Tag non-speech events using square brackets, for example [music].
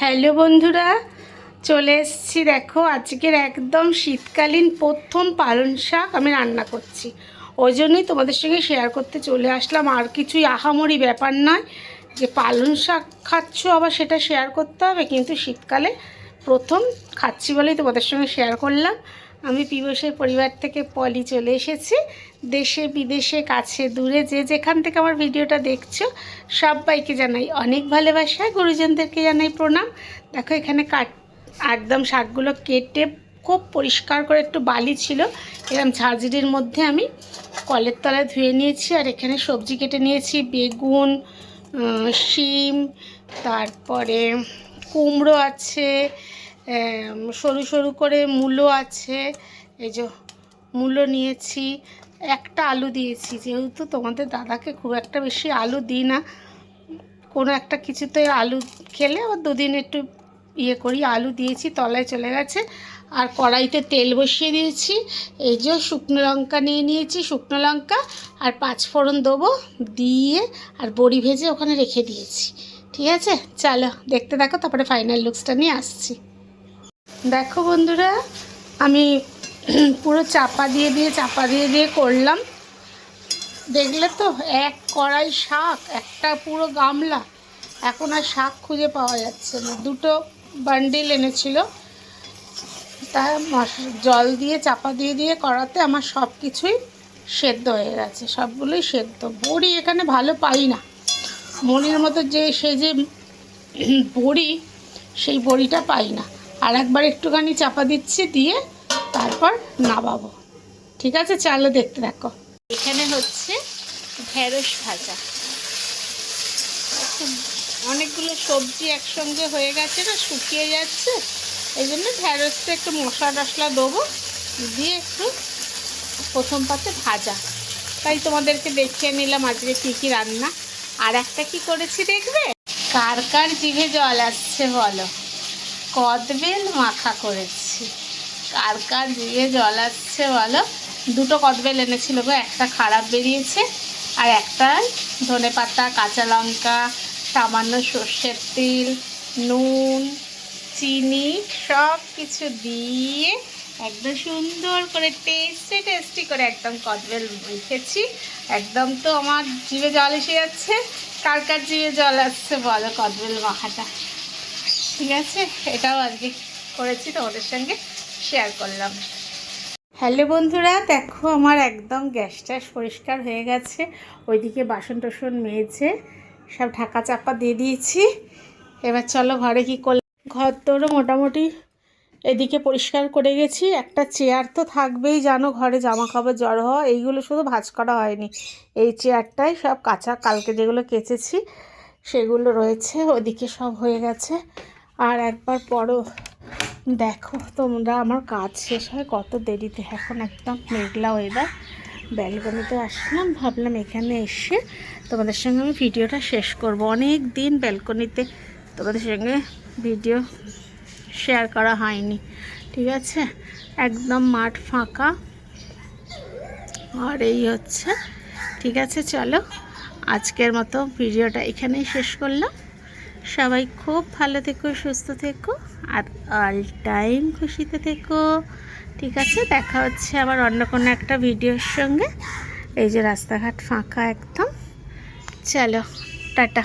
Hello বন্ধুরা, চলে এসছি দেখো, আজকের একদম শীতকালীন প্রথম পালন শাক আমি রান্না করছি। ওই জন্যই তোমাদের সঙ্গে শেয়ার করতে চলে আসলাম। আর কিছুই আহামরি ব্যাপার নয়, যে পালন শাক খাচ্ছ, আবার সেটা শেয়ার করতে হবে, কিন্তু শীতকালে প্রথম খাচ্ছি বলেই তোমাদের সঙ্গে শেয়ার করলাম। আমি পিবসের পরিবার থেকে পলি চলে এসেছি। দেশে, বিদেশে, কাছে, দূরে, যে যেখান থেকে আমার ভিডিওটা দেখছ, সবাইকে জানাই অনেক ভালোবাসা। গুরুজনদেরকে জানাই প্রণাম। দেখো, এখানে কাট একদম শাকগুলো কেটে খুব পরিষ্কার করে একটু বালি ছিল। এরকম ঝাঁঝরির মধ্যে আমি কলের তলায় ধুয়ে নিয়েছি। আর এখানে সবজি কেটে নিয়েছি, বেগুন শিম, তারপরে কুমড়ো আছে সরু সরু করে মূলো আছে। এই যে মূলো নিয়েছি। একটা আলু দিয়েছি। যেহেতু তোমাদের দাদাকে খুব একটা বেশি আলু দিই না, কোনো একটা কিছুতে আলু খেলে আবার দুদিন একটু ইয়ে করি। আলু দিয়েছি, তলায় চলে গেছে। আর কড়াইতে তেল বসিয়ে দিয়েছি। এই যে শুকনো লঙ্কা নিয়ে নিয়েছি, শুকনো লঙ্কা আর পাঁচ ফোড়ন দেবো দিয়ে আর বড়ি ভেজে ওখানে রেখে দিয়েছি। ঠিক আছে? চলো, দেখতে দেখো তারপরে ফাইনাল লুকসটা নিয়ে আসছি। দেখো বন্ধুরা, আমি [clears throat] পুরো চাপা দিয়ে দিয়ে, চাপা দিয়ে দিয়ে করলাম। দেখলে তো, এক কড়াই শাক, একটা পুরো গামলা। এখন আর শাক খুঁজে পাওয়া যাচ্ছে না। দুটো বান্ডিল এনেছিল। তা জল দিয়ে, চাপা দিয়ে দিয়ে করাতে আমার সব কিছুই সেদ্ধ হয়ে গেছে। সবগুলোই সেদ্ধ। বড়ি এখানে ভালো পাই না। মরির মতো যে, সে যে [clears throat] বড়ি, সেই বড়িটা পাই না। আর একবার একটুখানি চাপা দিচ্ছি, দিয়ে তারপর নামাবো। ঠিক আছে? চালো দেখতে দেখো এখানে হচ্ছে ঢেঁড়স ভাজা। অনেকগুলো সবজি একসঙ্গে হয়ে গেছে না, শুকিয়ে যাচ্ছে। এই জন্য ঢেঁড়সটা একটু মশলা টশলা দেবো, দিয়ে একটু প্রথম পাতে ভাজা। তাই তোমাদেরকে দেখিয়ে নিলাম আজকে কী কী রান্না। আর একটা কি করেছি দেখবে? কার কার জিভে জল আসছে বলো। কদবেল মাখা করেছি। কার কার জিভে জল আসছে বলো? দুটো কদবেল এনেছিল গো, একটা খারাপ বেরিয়েছে আর একটা ধনে পাতা, কাঁচা লঙ্কা, সামান্য সর্ষের তেল, নুন, চিনি সব কিছু দিয়ে একদম সুন্দর করে টেস্টি টেস্টি করে একদম কদবেল মেখেছি। একদম তো আমার জিভে জল এসে যাচ্ছে। কার কার জিভে জল আসছে বলো কদবেল মাখাটা? ঠিক আছে? এটাও আজকে করেছি, তোমাদের সঙ্গে শেয়ার করলাম। হ্যালো বন্ধুরা, দেখো আমার একদম গ্যাস ট্যাস পরিষ্কার হয়ে গেছে। ওইদিকে বাসন টাসন মেজে সব ঢাকা চাপা দিয়ে দিয়েছি। এবার চলো ঘরে কি করলাম ঘর তোরও মোটামুটি এদিকে পরিষ্কার করে গেছি। একটা চেয়ার তো থাকবেই, জানো, ঘরে জামা কাপড় জড়ো হওয়া, এইগুলো শুধু ভাঁজ করা হয়নি। এই চেয়ারটাই সব কাঁচা, কালকে যেগুলো কেচেছি, সেগুলো রয়েছে, ওদিকে সব হয়ে গেছে। আর একবার পরও দেখো, তোমরা আমার কাজ শেষ হয় কত দেরিতে। এখন একদম মেঘলা ওয়েদার ব্যালকনিতে আসলাম, ভাবলাম এখানে এসে তোমাদের সঙ্গে আমি ভিডিওটা শেষ করব। অনেক দিন ব্যালকনিতে তোমাদের সঙ্গে ভিডিও শেয়ার করা হয়নি, ঠিক আছে? একদম মাঠ ফাঁকা। আর এই হচ্ছে, ঠিক আছে, চলো। আজকের মতো ভিডিওটা এখানেই শেষ করলাম। সবাই খুব ভালো থেকো, সুস্থ থেকো, আর অল টাইম খুশিতে থেকো। ঠিক আছে, দেখা হচ্ছে আবার অন্য কোনো একটা ভিডিওর সঙ্গে। এই যে রাস্তাঘাট ফাঁকা একদম। চলো, টাটা।